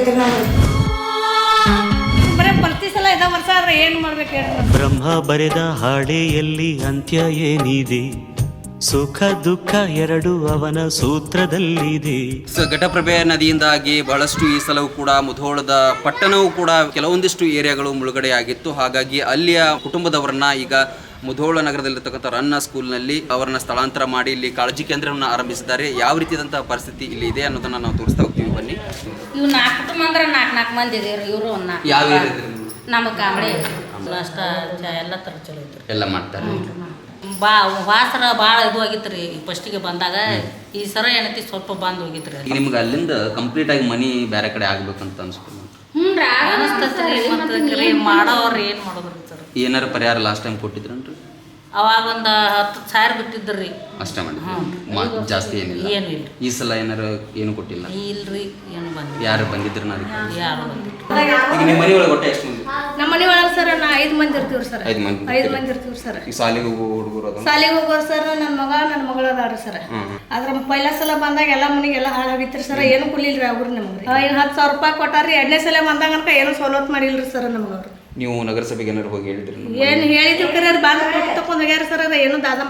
ಐತ್ರಿ ನಮ್ಗೆ ಬರೀ ಪ್ರತಿ ಸಲ ಇದ ವರ್ಷ ಆದ್ರೆ ಏನು ಮಾಡ್ಬೇಕು ಹೇಳಿ ಬ್ರಹ್ಮ ಬರೆದ ಹಾಡೆಯಲ್ಲಿ ಅಂತ್ಯ ಏನಿದೆ? ಸುಖ ದುಃಖ ಎರಡು ಅವನ ಸೂತ್ರದಲ್ಲಿದೆ. ಸೊ ಘಟಪ್ರಭೆ ನದಿಯಿಂದಾಗಿ ಬಹಳಷ್ಟು ಈ ಸಲವೂ ಕೂಡ ಮುಧೋಳದ ಪಟ್ಟಣವೂ ಕೂಡ ಕೆಲವೊಂದಿಷ್ಟು ಏರಿಯಾಗಳು ಮುಳುಗಡೆಯಾಗಿತ್ತು. ಹಾಗಾಗಿ ಅಲ್ಲಿಯ ಕುಟುಂಬದವರನ್ನ ಈಗ ಮುಧೋಳ ನಗರದಲ್ಲಿರ್ತಕ್ಕಂಥ ರನ್ನ ಸ್ಕೂಲ್ನಲ್ಲಿ ಅವರನ್ನ ಸ್ಥಳಾಂತರ ಮಾಡಿ ಇಲ್ಲಿ ಕಾಳಜಿ ಕೇಂದ್ರವನ್ನು ಆರಂಭಿಸಿದ್ದಾರೆ. ಯಾವ ರೀತಿಯಾದಂತಹ ಪರಿಸ್ಥಿತಿ ಇಲ್ಲಿ ಇದೆ ಅನ್ನೋದನ್ನ ನಾವು ತೋರಿಸ್ತಾ ಹೋಗ್ತೀವಿ. ಬನ್ನಿ. ಇವು ನಾಲ್ಕು ಕುಟುಂಬ ಅಂದ್ರೆ ನಾಲ್ಕು ನಾಲ್ಕು ಮಂದಿ ಇದೀವ್ರಿ ಇವರು ಒಂದು ನಾಲ್ಕು. ಯಾವ ನಮ್ಮ ಕಾಂಬಳಿ ನಾಷ್ಟ ಚಾ ಎಲ್ಲ ಥರ ಚಲೋ ಐತ್ರಿ. ಎಲ್ಲ ಮಾಡ್ತಾರೆ. ಬಾ ವಾಸರ ಭಾಳ ಇದು ಆಗಿತ್ತು ರೀ ಫಸ್ಟಿಗೆ ಬಂದಾಗ ಈ ಸರ ಏನೈತಿ ಸ್ವಲ್ಪ ಬಂದು ಹೋಗಿತ್ತು ರೀ ನಿಮ್ಗೆ ಅಲ್ಲಿಂದ ಕಂಪ್ಲೀಟ್ ಆಗಿ ಮನಿ ಬೇರೆ ಕಡೆ ಆಗ್ಬೇಕಂತ ಅನ್ಸ್ಕೊಂಡು ಹ್ಞೂ ರೀ ಅನಿಸ್ತತ್ರಿ ಮತ್ತೆ ಮಾಡೋರು ಏನು ಮಾಡೋದ್ರಿ? ಏನಾರ ಪರಿಹಾರ ಲಾಸ್ಟ್ ಟೈಮ್ ಕೊಟ್ಟಿದ್ರನ್ರಿ? ಅವಾಗ ಒಂದು ಹತ್ತು ಸಾವಿರ ಬಿಟ್ಟಿದ್ರಿ. ಅಷ್ಟೇ ಮಾಡಿ ಜಾಸ್ತಿ ಏನಿಲ್ಲ? ಏನು ಇಲ್ಲ. ಈ ಸಲ ಏನಾರ ಏನು ಕೊಟ್ಟಿಲ್ಲ? ಇಲ್ರಿ ಏನು ಬಂದಿಲ್ಲ. ಯಾರು ಬಂದಿದ್ರು ನಾನು ಯಾರು ಈಗ ನಿಮ್ಮ ಮನೆ ಒಳಗೆ ಒಟ್ಟೆ ಎಷ್ಟು ಮಂದಿ? ನಮ್ಮ ಮನೆ ಒಳಗೆ ಸರ್ ನಾ ಐದು ಮಂದಿ ಇರ್ತೀವಿ ಸರ್. ಐದು ಮಂದಿ ಐದು ಮಂದಿ ಇರ್ತೀವಿ ಸರ್. ಈ ಸಾಲಿಗೆ ಹೋಗೋ ಹುಡುಗರು ಅದು ಸಾಲಿಗೆ ಹೋಗೋರು ಸರ್ ನನ್ನ ಮಗ ನನ್ನ ಮಗಳ ಅದಾರ ಸರ್. ಅದ್ರ ಪೈಲ ಸಲ ಬಂದಾಗ ಎಲ್ಲ ಮನೆಗೆ ಎಲ್ಲ ಹಾಳಾಗಿತ್ತು ಸರ್. ಏನು ಕೊಡ್ಲಿಲ್ರಿ ಅವ್ರು ನಮ್ಗೆ. ಇನ್ನು ಹತ್ತು ಸಾವಿರ ರೂಪಾಯಿ ಕೊಟ್ಟಾರ್ರಿ ಎರಡನೇ ಸಲ ಬಂದಾಗ ಅನ್ಕ ಏನು ಸವಲತ್ತು ಮಾಡಿಲ್ರಿ ಸರ್ ನಮ್ಗೆ ಅವ್ರು. ನೀವು ನಗರಸಭೆಗೆ ಏನಾರು ಹೋಗಿ ಹೇಳಿದ್ರಿ ಏನು ಹೇಳಿದ್ರು ಕರೆ ಬಾಂಧ ತಗೊಂಡ್ ಹೋಗ್ಯಾರ ಸರ್ ಅದ ಏನು ದಾದ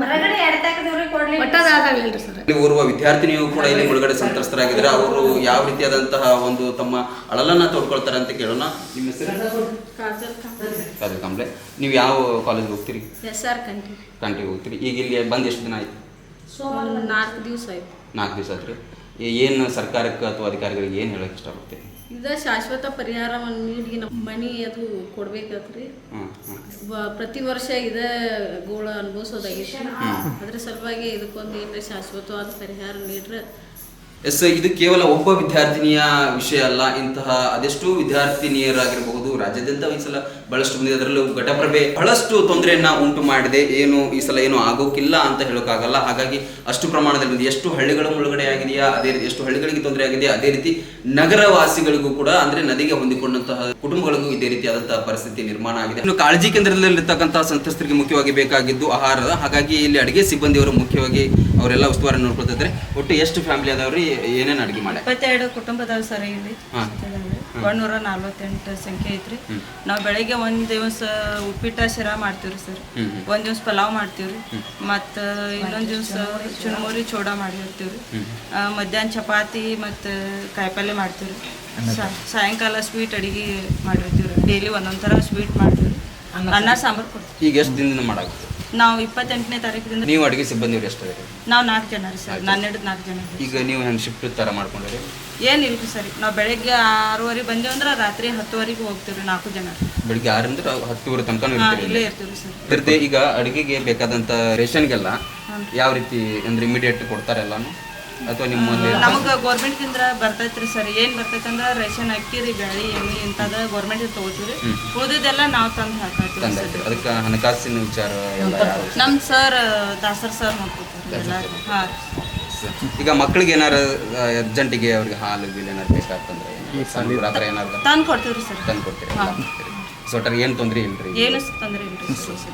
ಒಟ್ಟ ದಾದ ಆಗ್ಲಿಲ್ರಿ ಸರ್. ಇಲ್ಲಿ ಓರ್ವ ವಿದ್ಯಾರ್ಥಿನಿಯು ಕೂಡ ಇಲ್ಲಿ ಮುಳುಗಡೆ ಸಂತ್ರಸ್ತರಾಗಿದ್ರೆ ಅವರು ಯಾವ ರೀತಿಯಾದಂತಹ ಒಂದು ತಮ್ಮ ಅಳಲನ್ನ ತೋಡ್ಕೊಳ್ತಾರೆ ಅಂತ ಕೇಳೋಣ. ನಿಮ್ಮ ಹೆಸರು? ಕಾಜಲ್ ಕಾಂಬ್ಳೆ ನೀವು ಯಾವ ಕಾಲೇಜ್ಗೆ ಹೋಗ್ತೀರಿ? ಎಸ್ ಆರ್ ಕಂಟಿ ಕಂಟಿಗೆ ಹೋಗ್ತೀರಿ. ಈಗ ಇಲ್ಲಿ ಬಂದು ಎಷ್ಟು ದಿನ ಆಯ್ತು? ನಾಲ್ಕು ದಿವಸ ಆಯ್ತು. ನಾಲ್ಕು ದಿವಸ ರೀ. ಏನು ಸರ್ಕಾರಕ್ಕೆ ಅಥವಾ ಅಧಿಕಾರಿಗಳಿಗೆ ಏನು ಹೇಳೋಕೆ ಇಷ್ಟಪಡ್ತೀರಿ? ಇದ ಶಾಶ್ವತ ಪರಿಹಾರವನ್ನು ನೀಡಿ ನಮ್ಮ ಮನಿ ಅದು ಕೊಡ್ಬೇಕಾತ್ರಿ ಪ್ರತಿ ವರ್ಷ ಇದ ಗೋಳ ಅನುಭವಿಸೋದಾಗೈತಿ ಅದ್ರ ಸಲುವಾಗಿ ಇದಕ್ಕೊಂದು ಏನ್ರ ಶಾಶ್ವತವಾದ ಪರಿಹಾರ ನೀಡ್ರೆ ಎಸ್ ಇದು ಕೇವಲ ಒಬ್ಬ ವಿದ್ಯಾರ್ಥಿನಿಯ ವಿಷಯ ಅಲ್ಲ. ಇಂತಹ ಅದೆಷ್ಟೋ ವಿದ್ಯಾರ್ಥಿನಿಯರಾಗಿರಬಹುದು. ರಾಜ್ಯಾದ್ಯಂತ ಈ ಸಲ ಬಹಳಷ್ಟು ಬಂದಿದೆ ಅದರಲ್ಲೂ ಘಟಪ್ರಭೆ ಬಹಳಷ್ಟು ತೊಂದರೆಯನ್ನ ಉಂಟು ಮಾಡಿದೆ. ಏನು, ಈ ಸಲ ಏನು ಆಗೋಕ್ಕಿಲ್ಲ ಅಂತ ಹೇಳೋಕ್ಕಾಗಲ್ಲ ಹಾಗಾಗಿ ಅಷ್ಟು ಪ್ರಮಾಣದಲ್ಲಿ. ಎಷ್ಟು ಹಳ್ಳಿಗಳ ಮುಳುಗಡೆ ಆಗಿದೆಯಾ, ಅದೇ ರೀತಿ ಎಷ್ಟು ಹಳ್ಳಿಗಳಿಗೆ ತೊಂದರೆ ಆಗಿದೆಯಾ, ಅದೇ ರೀತಿ ನಗರವಾಸಿಗಳಿಗೂ ಕೂಡ, ಅಂದ್ರೆ ನದಿಗೆ ಹೊಂದಿಕೊಂಡಂತಹ ಕುಟುಂಬಗಳಿಗೂ ಇದೇ ರೀತಿಯಾದಂತಹ ಪರಿಸ್ಥಿತಿ ನಿರ್ಮಾಣ ಆಗಿದೆ. ಇನ್ನು ಕಾಳಜಿ ಕೇಂದ್ರದಲ್ಲಿರ್ತಕ್ಕಂತಹ ಸಂತ್ರಸ್ತರಿಗೆ ಮುಖ್ಯವಾಗಿ ಬೇಕಾಗಿದ್ದು ಆಹಾರದ ಹಾಗಾಗಿ ಇಲ್ಲಿ ಅಡಿಗೆ ಸಿಬ್ಬಂದಿಯವರು ಮುಖ್ಯವಾಗಿ ಅವರೆಲ್ಲ ಉಸ್ತುವಾರಿ ನೋಡ್ಕೊಳ್ತಾ ಒಟ್ಟು ಎಷ್ಟು ಫ್ಯಾಮಿಲಿ ಅದಾವ್ರಿ? ಏನೇನು ಅಡುಗೆ ಮಾಡಿ ಇಪ್ಪತ್ತೆರಡು ಕುಟುಂಬ ಅದಾವ ಸರ್ ಇಲ್ಲಿ. ಒಂದೂರ ನಲ್ವತ್ತೆಂಟು ಸಂಖ್ಯೆ ಐತ್ರಿ. ನಾವು ಬೆಳಿಗ್ಗೆ ಒಂದ್ ದಿವಸ ಉಪ್ಪಿಟ್ಟ ಶಿರಾ ಮಾಡ್ತೀವ್ರಿ ಸರ್. ಒಂದ್ ದಿವಸ ಪಲಾವ್ ಮಾಡ್ತೀವ್ರಿ. ಮತ್ತ ಇನ್ನೊಂದ್ ದಿವಸ ಚುನಮೂರಿ ಚೋಡಾ ಮಾಡಿರ್ತೀವ್ರಿ. ಮಧ್ಯಾಹ್ನ ಚಪಾತಿ ಮತ್ತ ಕಾಯಿಪಲ್ಲೆ ಮಾಡ್ತೀವ್ರಿ. ಸಾಯಂಕಾಲ ಸ್ವೀಟ್ ಅಡಿಗೆ ಮಾಡಿರ್ತೀವ್ರಿ. ಡೈಲಿ ಒಂದೊಂದ್ ಥರ ಸ್ವೀಟ್ ಮಾಡ್ತೀವ್ರಿ. ಅನ್ನ ಸಾಂಬಾರು ಕೊಡ್ತೀವಿ. ಈಗ ಎಷ್ಟು ದಿನದಿಂದ ಮಾಡಾಗುತ್ತೆ ನಾವು ಇಪ್ಪತ್ತೆಂಟನೇ ತಾರೀಕಿಂದ ನೀವು ಅಡಿಗೆ ಸಿಬ್ಬಂದಿ ಎಷ್ಟು ಅದಾರಿ ನಾವು ನಾಲ್ಕು ಜನ ರೀ ಸರ್. ನಾನು ಹಿಡಿದು ನಾಲ್ಕು ಜನ ಈಗ ನೀವು ಹೆಂಗೆ ಶಿಫ್ಟ್ ಥರ ಮಾಡ್ಕೊಂಡ್ರಿ? ಏನಿಲ್ರಿ ಸರ್. ನಾವು ಬೆಳಗ್ಗೆ ಆರೂವರೆಗೆ ಬಂದೇವು ಅಂದ್ರೆ ರಾತ್ರಿ ಹತ್ತುವರೆಗೆ ರೀ ನಾಲ್ಕು ಜನ. ಬೆಳಿಗ್ಗೆ ಆರಿಂದ ಹತ್ತುವರೆ ತನಕ ಇಲ್ಲೇ ಇರ್ತೀವಿ ಸರ್. ಇರ್ತೀವಿ ಈಗ ಅಡುಗೆಗೆ ಬೇಕಾದಂತ ರೇಷನ್ಗೆಲ್ಲ ಯಾವ ರೀತಿ ಅಂದ್ರೆ ಇಮಿಡಿಯೇಟ್ ಕೊಡ್ತಾರೆ ಎಲ್ಲಾನು? ಅಥವಾ ನಿಮ್ಮಲ್ಲಿ ನಮಗೆ ಗೌರ್ಮೆಂಟ್ದಿಂದ ಬರ್ತೈತ್ರಿ ಸರ್. ಏನು ಬರ್ತೈತೆ ಅಂದ್ರೆ ರೇಷನ್ ಅಕ್ಕಿ ರೀ ಬ್ಯಾಳಿ ಎಣ್ಣೆ ಇಂಥದ್ದು ಗೌರ್ಮೆಂಟ್ ತಗೋತೀವಿ ಉಳಿದಿದ್ದೆಲ್ಲ ನಾವು ತಂದು ಹಾಕತ್ತೀವಿ ಅದಕ್ಕೆ ಹಣಕಾಸಿನ ವಿಚಾರ ಎಲ್ಲ ಯಾರು? ನಮ್ಮ ಸರ್ ದಾಸರ್ ಸರ್ ನೋಡ್ಕೊತಾರೆ ಎಲ್ಲ ಹಾಂ. ಈಗ ಮಕ್ಕಳಿಗೆ ಏನಾರು ಅರ್ಜೆಂಟಿಗೆ ಅವ್ರಿಗೆ ಹಾಲು ಗೀಲು ಏನಾರು ಬೇಕಾಗ್ತಂದ್ರೆ ಏನಾರು? ಆ ಥರ ಏನಾರು ತಂದು ಕೊಡ್ತೀವಿ ಸರ್. ತಂದು ಕೊಡ್ತೀರಿ ಸ್ವಟರ್ ಏನು ತೊಂದರೆ ಇಲ್ರಿ? ಏನು ತೊಂದರೆ ಇಲ್ರಿ ಸರ್. ಎಸ್,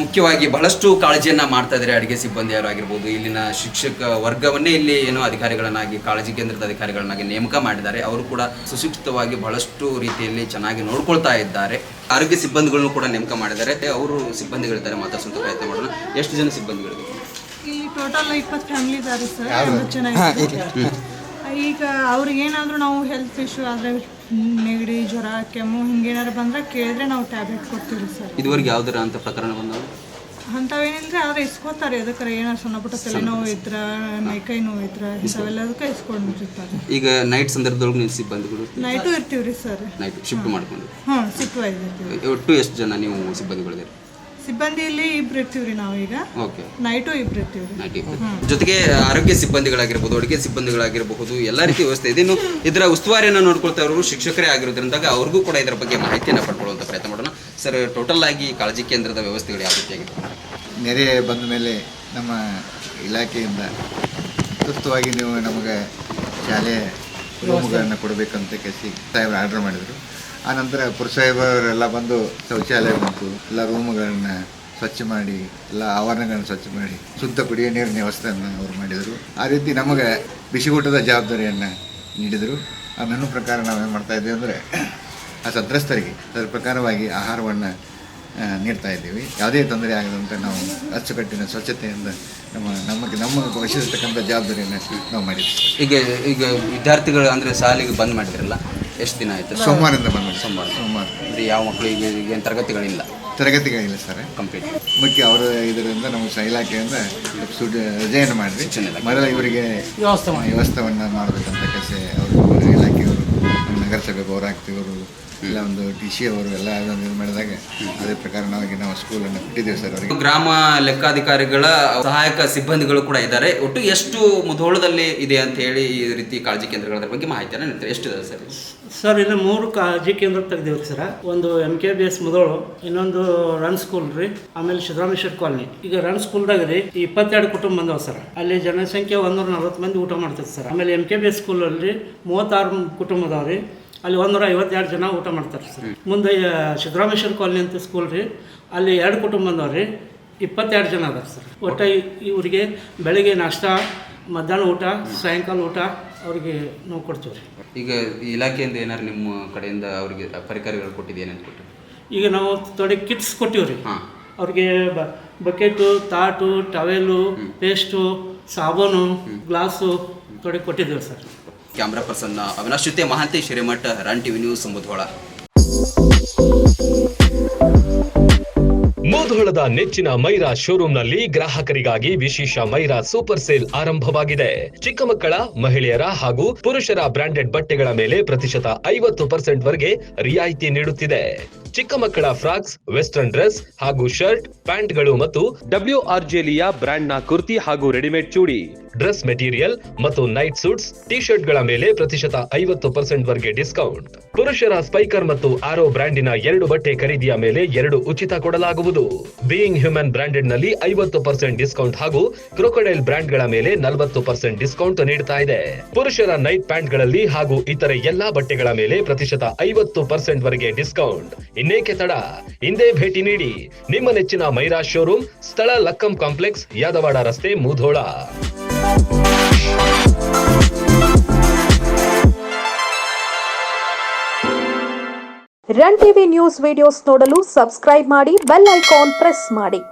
ಮುಖ್ಯವಾಗಿ ಬಹಳಷ್ಟು ಕಾಳಜಿಯನ್ನು ಮಾಡ್ತಾ ಇದ್ದಾರೆ ಅಡಿಗೆ ಸಿಬ್ಬಂದಿಯವರು ಆಗಿರ್ಬೋದು ಇಲ್ಲಿನ ಶಿಕ್ಷಕ ವರ್ಗವನ್ನೇ ಇಲ್ಲಿ ಏನೋ ಅಧಿಕಾರಿಗಳನ್ನಾಗಿ ಕಾಳಜಿ ಕೇಂದ್ರದ ಅಧಿಕಾರಿಗಳನ್ನಾಗಿ ನೇಮಕ ಮಾಡಿದ್ದಾರೆ. ಅವರು ಕೂಡ ಸುಶಿಕ್ಷಿತವಾಗಿ ಬಹಳಷ್ಟು ರೀತಿಯಲ್ಲಿ ಚೆನ್ನಾಗಿ ನೋಡ್ಕೊಳ್ತಾ ಇದ್ದಾರೆ. ಆರೋಗ್ಯ ಸಿಬ್ಬಂದಿಗಳನ್ನು ಕೂಡ ನೇಮಕ ಮಾಡಿದ್ದಾರೆ. ಅವರು ಸಿಬ್ಬಂದಿಗಳಿದ್ದಾರೆ. ಮಾತಾಡ್ಸೋಂಥ ಪ್ರಯತ್ನ ಮಾಡೋಣ. ಎಷ್ಟು ಜನ ಸಿಬ್ಬಂದಿಗಳಿದ್ದಾರೆ? ಈಗ ಅವ್ರಿಗೆ ಏನಾದರೂ ನಾವು ಹೆಲ್ತ್ ಇಶ್ಯೂ ಆದರೆ ನೆಗಡಿ ಜ್ವರ ಕೆಮ್ಮು ಹಿಂಗೇನಾದ್ರು ಬಂದರೆ ಕೇಳಿದ್ರೆ ನಾವು ಟ್ಯಾಬ್ಲೆಟ್ ಕೊಡ್ತೀವಿ ಸರ್ ಇದುವರೆಗೆ ಯಾವ್ದಾರ ಅಂತ ಪ್ರಕರಣ ಬಂದವು? ಅಂಥವೇನಿಲ್ಲ ಆದ್ರೆ ಇಸ್ಕೋತಾರೆ. ಅದಕ್ಕೆ ಏನಾರು ಸಣ್ಣ ಪುಟ್ಟ ತಲೆನೋವು ಇದ್ರ ಮೈಕೈ ನೋವು ಇದ್ರ ಇಂಥವೆಲ್ಲದಕ್ಕೆ ಇಸ್ಕೊಂಡಿರ್ತಾರೆ. ಈಗ ನೈಟ್ ಸಂದರ್ಭದೊಳಗೆ ನೀವು ಸಿಬ್ಬಂದಿಗಳು ನೈಟು ಇರ್ತೀವಿ ರೀ ಸರ್ ನೈಟ್ ಶಿಫ್ಟ್ ಮಾಡ್ಕೊಂಡು. ಹಾಂ ಶಿಫ್ಟ್ ಒಟ್ಟು ಎಷ್ಟು ಜನ ನೀವು ಸಿಬ್ಬಂದಿಗಳಿದ್ದೀರಿ? ಸಿಬ್ಬಂದಿ ಇಲ್ಲಿ ಇಬ್ರು ಇರ್ತೀವಿ ರೀ ನಾವೀಗ ಓಕೆ ನೈಟು ಇಬ್ರು ಇರ್ತೀವಿ ರೀ ಜೊತೆಗೆ ಆರೋಗ್ಯ ಸಿಬ್ಬಂದಿಗಳಾಗಿರ್ಬೋದು ಅಡುಗೆ ಸಿಬ್ಬಂದಿಗಳಾಗಿರಬಹುದು ಎಲ್ಲ ರೀತಿ ವ್ಯವಸ್ಥೆ. ಇದೆ ಇನ್ನು ಇದರ ಉಸ್ತುವಾರಿಯನ್ನು ನೋಡ್ಕೊಳ್ತಾ ಇರೋರು ಶಿಕ್ಷಕರೇ ಆಗಿರೋದ್ರಿಂದ ಅವ್ರಿಗೂ ಕೂಡ ಇದರ ಬಗ್ಗೆ ಮಾಹಿತಿಯನ್ನು ಪಡ್ಕೊಳ್ಳುವಂಥ ಪ್ರಯತ್ನ ಮಾಡೋಣ. ಸರ್ ಟೋಟಲ್ ಆಗಿ ಕಾಳಜಿ ಕೇಂದ್ರದ ವ್ಯವಸ್ಥೆಗಳು ಯಾವ ರೀತಿಯಾಗಿದೆ ನೆರೆ ಬಂದ ಮೇಲೆ ನಮ್ಮ ಇಲಾಖೆಯಿಂದ ತುರ್ತುವಾಗಿ ನೀವು ನಮಗೆ ಶಾಲೆ ರೂಮ್ಗಳನ್ನು ಕೊಡಬೇಕಂತ ಕೇಸಿ ಸಾಹೇಬ್ರು ಆರ್ಡರ್ ಮಾಡಿದರು. ಆನಂತರ ಪುರಸಾಹೇಬರೆಲ್ಲ ಬಂದು ಶೌಚಾಲಯ ಬಂತು ಎಲ್ಲ ರೂಮ್ಗಳನ್ನ ಸ್ವಚ್ಛ ಮಾಡಿ, ಎಲ್ಲ ಆವರಣಗಳನ್ನು ಸ್ವಚ್ಛ ಮಾಡಿ, ಶುದ್ಧ ಕುಡಿಯುವ ನೀರಿನ ವ್ಯವಸ್ಥೆಯನ್ನು ಅವರು ಮಾಡಿದರು. ಆ ರೀತಿ ನಮಗೆ ಬಿಸಿಗೂಟದ ಜವಾಬ್ದಾರಿಯನ್ನು ನೀಡಿದರು. ಆ ಮೆನು ಪ್ರಕಾರ ನಾವೇನು ಮಾಡ್ತಾ ಇದ್ದೀವಿ ಅಂದರೆ, ಆ ಸಂತ್ರಸ್ತರಿಗೆ ಅದರ ಪ್ರಕಾರವಾಗಿ ಆಹಾರವನ್ನು ನೀಡ್ತಾ ಇದ್ದೀವಿ. ಯಾವುದೇ ತೊಂದರೆ ಆಗದಂತೆ ನಾವು ಅಚ್ಚುಕಟ್ಟಿನ ಸ್ವಚ್ಛತೆಯಿಂದ ನಮ್ಮ, ನಮಗೆ, ನಮ್ಮ ವಹಿಸಿರ್ತಕ್ಕಂಥ ಜವಾಬ್ದಾರಿಯನ್ನು ನಾವು ಮಾಡಿದ್ದೀವಿ. ಈಗ ಈಗ ವಿದ್ಯಾರ್ಥಿಗಳು ಅಂದರೆ ಶಾಲೆಗೆ ಬಂದ್ ಮಾಡಿದ್ರಲ್ಲ ಎಷ್ಟು ದಿನ ಆಯಿತು? ಸೋಮವಾರದಿಂದ ಬಂದ್ಬಿಟ್ಟು ಸೋಮವಾರ. ಸೋಮವಾರ. ಅಂದರೆ ಯಾವ ಮಕ್ಕಳಿಗೆ ಈಗ ಏನು ತರಗತಿಗಳಿಲ್ಲ? ತರಗತಿಗಳಿಲ್ಲ ಸರ್. ಕಂಪ್ಲೀಟ್ ಮುಖ್ಯ ಅವರ ಇದರಿಂದ ನಮ್ಮ ಸ ಇಲಾಖೆಯಿಂದ ಸುಡ್ ರಜೆಯನ್ನು ಮಾಡಿದ್ವಿ. ಮೊದಲ ಇವರಿಗೆ ಮರ ಇವರಿಗೆ ವ್ಯವಸ್ಥೆಯನ್ನು ಮಾಡಬೇಕಂತ ನಮ್ಮ ನಗರಸಭೆ ಅವರು ಇಲ್ಲ ಒಂದು ಟಿ ಸಿ ಅವರು ಎಲ್ಲ ಇದು ಮಾಡಿದಾಗ ಅದೇ ಪ್ರಕಾರ ನಾವು ನಾವು ಸ್ಕೂಲನ್ನು ಕೊಟ್ಟಿದ್ದೇವೆ ಸರ್ ಅವರಿಗೆ. ಗ್ರಾಮ ಲೆಕ್ಕಾಧಿಕಾರಿಗಳ ಸಹಾಯಕ ಸಿಬ್ಬಂದಿಗಳು ಕೂಡ ಇದ್ದಾರೆ. ಒಟ್ಟು ಎಷ್ಟು ಮುಧೋಳದಲ್ಲಿ ಇದೆ ಅಂತ ಹೇಳಿ ಈ ರೀತಿ ಕಾಳಜಿ ಕೇಂದ್ರಗಳ ಬಗ್ಗೆ ಮಾಹಿತಿಯನ್ನು ನೀಡ್ತಾರೆ ಎಷ್ಟು ಇದೆ ಸರ್ ಸರ್ ಇಲ್ಲಿ ಮೂರು ಕಾಳಜಿ ಕೇಂದ್ರ ತೆಗೆದಿವ್ರಿ ಸರ್. ಸರ ಒಂದು M K B S Mudhol ಇನ್ನೊಂದು ರನ್ ಸ್ಕೂಲ್ ರೀ ಆಮೇಲೆ ಸಿದ್ದರಾಮೇಶ್ವರ ಕಾಲನಿ. ಈಗ ರನ್ ಸ್ಕೂಲ್ದಾಗ ರೀ ಇಪ್ಪತ್ತೆರಡು ಕುಟುಂಬ ಬಂದವ ಸರ್. ಅಲ್ಲಿ ಜನಸಂಖ್ಯೆ ಒಂದೂರ ನಲ್ವತ್ತು ಮಂದಿ ಊಟ ಮಾಡ್ತಾರೆ ಸರ್. ಆಮೇಲೆ ಎಂ ಕೆ ಬಿ ಎಸ್ ಸ್ಕೂಲಲ್ಲಿ ಮೂವತ್ತಾರು ಕುಟುಂಬದವ್ರಿ ಅಲ್ಲಿ ಒಂದೂರ ಐವತ್ತೆರಡು ಜನ ಊಟ ಮಾಡ್ತಾರೆ ಸರ್. ಮುಂದೆ ಸಿದ್ದರಾಮೇಶ್ವರ ಕಾಲನಿ ಅಂತ ಸ್ಕೂಲ್ ರೀ. ಅಲ್ಲಿ ಎರಡು ಕುಟುಂಬ ಬಂದವ ರೀ. ಇಪ್ಪತ್ತೆರಡು ಜನ ಅದಾರೆ ಸರ್. ಒಟ್ಟು ಇವರಿಗೆ ಬೆಳಿಗ್ಗೆ ನಾಷ್ಟ ಮಧ್ಯಾಹ್ನ ಊಟ ಸಾಯಂಕಾಲ ಊಟ ಅವ್ರಿಗೆ ನಾವು ಕೊಡ್ತೀವಿ ರೀ. ಈಗ ಈ ಇಲಾಖೆಯಿಂದ ಏನಾರು ನಿಮ್ಮ ಕಡೆಯಿಂದ ಅವರಿಗೆ ಪರಿಕರಗಳು ಕೊಟ್ಟಿದ್ದೇನೆ ಅಂತ ಕೊಟ್ಟು ಈಗ ನಾವು ತೊಡೆ ಕಿಟ್ಸ್ ಕೊಟ್ಟಿವಿ ರೀ. ಹಾಂ. ಅವ್ರಿಗೆ ಬಕೆಟು ತಾಟು ಟವೆಲು ಪೇಸ್ಟು ಸಾಬೂನು ಗ್ಲಾಸು ತೊಡೆ ಕೊಟ್ಟಿದ್ದೀವಿ ಸರ್. ಕ್ಯಾಮ್ರಾ ಪರ್ಸನ್ ಅವಿನಾಶ್ ಜೊತೆ Mahantesh Hiremath, run TV news, Mudhol. ಮುಧೋಳದ ನೆಚ್ಚಿನ ಮೈರಾ ಶೋರೂಮ್ನಲ್ಲಿ ಗ್ರಾಹಕರಿಗಾಗಿ ವಿಶೇಷ ಮೈರಾ ಸೂಪರ್ ಸೇಲ್ ಆರಂಭವಾಗಿದೆ. ಚಿಕ್ಕ ಮಕ್ಕಳ, ಮಹಿಳೆಯರ ಹಾಗೂ ಪುರುಷರ ಬ್ರಾಂಡೆಡ್ ಬಟ್ಟೆಗಳ ಮೇಲೆ ಪ್ರತಿಶತ ಐವತ್ತು ಪರ್ಸೆಂಟ್ ವರೆಗೆ ರಿಯಾಯಿತಿ ನೀಡುತ್ತಿದೆ. ಚಿಕ್ಕ ಮಕ್ಕಳ ಫ್ರಾಕ್ಸ್ ವೆಸ್ಟರ್ನ್ ಡ್ರೆಸ್ ಹಾಗೂ ಶರ್ಟ್ ಪ್ಯಾಂಟ್ಗಳು ಮತ್ತು ಡಬ್ಲ್ಯೂ ಆರ್ ಜೆಲಿಯ ಬ್ರಾಂಡ್ನ ಕುರ್ತಿ ಹಾಗೂ ರೆಡಿಮೇಡ್ ಚೂಡಿ. ಡ್ರೆಸ್ ಮೆಟೀರಿಯಲ್ ಮತ್ತು ನೈಟ್ ಸೂಟ್ಸ್ ಟಿ ಶರ್ಟ್ಗಳ ಮೇಲೆ ಪ್ರತಿಶತ ಐವತ್ತು ಪರ್ಸೆಂಟ್ ವರೆಗೆ ಡಿಸ್ಕೌಂಟ್. ಪುರುಷರ ಸ್ಪೈಕರ್ ಮತ್ತು ಆರೋ ಬ್ರ್ಯಾಂಡಿನ ಎರಡು ಬಟ್ಟೆ ಖರೀದಿಯ ಮೇಲೆ ಎರಡು ಉಚಿತ ಕೊಡಲಾಗುವುದು. ಬೀಯಿಂಗ್ ಹ್ಯೂಮನ್ ಬ್ರಾಂಡೆಡ್ನಲ್ಲಿ ಐವತ್ತು ಪರ್ಸೆಂಟ್ ಡಿಸ್ಕೌಂಟ್ ಹಾಗೂ ಕ್ರೊಕೊಡೈಲ್ ಬ್ರಾಂಡ್ಗಳ ಮೇಲೆ ನಲವತ್ತು ಪರ್ಸೆಂಟ್ ಡಿಸ್ಕೌಂಟ್ ನೀಡ್ತಾ ಇದೆ. ಪುರುಷರ ನೈಟ್ ಪ್ಯಾಂಟ್ಗಳಲ್ಲಿ ಹಾಗೂ ಇತರೆ ಎಲ್ಲಾ ಬಟ್ಟೆಗಳ ಮೇಲೆ ಪ್ರತಿಶತ ಐವತ್ತು ಪರ್ಸೆಂಟ್ ವರೆಗೆ ಡಿಸ್ಕೌಂಟ್. ಇನ್ನೇಕೆ ತಡ? ಹಿಂದೆ ಭೇಟಿ ನೀಡಿ. ನಿಮ್ಮ ನೆಚ್ಚಿನ ಮೈರಾ ಶೋರೂಮ್, ಸ್ಥಳ ಲಕ್ಕಂ ಕಾಂಪ್ಲೆಕ್ಸ್, ಯಾದವಾಡ ರಸ್ತೆ, Mudhol. Run TV news videos ನೋಡಲು ಸಬ್ಸ್ಕ್ರೈಬ್ ಮಾಡಿ, ಬೆಲ್ ಐಕಾನ್ ಪ್ರೆಸ್ ಮಾಡಿ.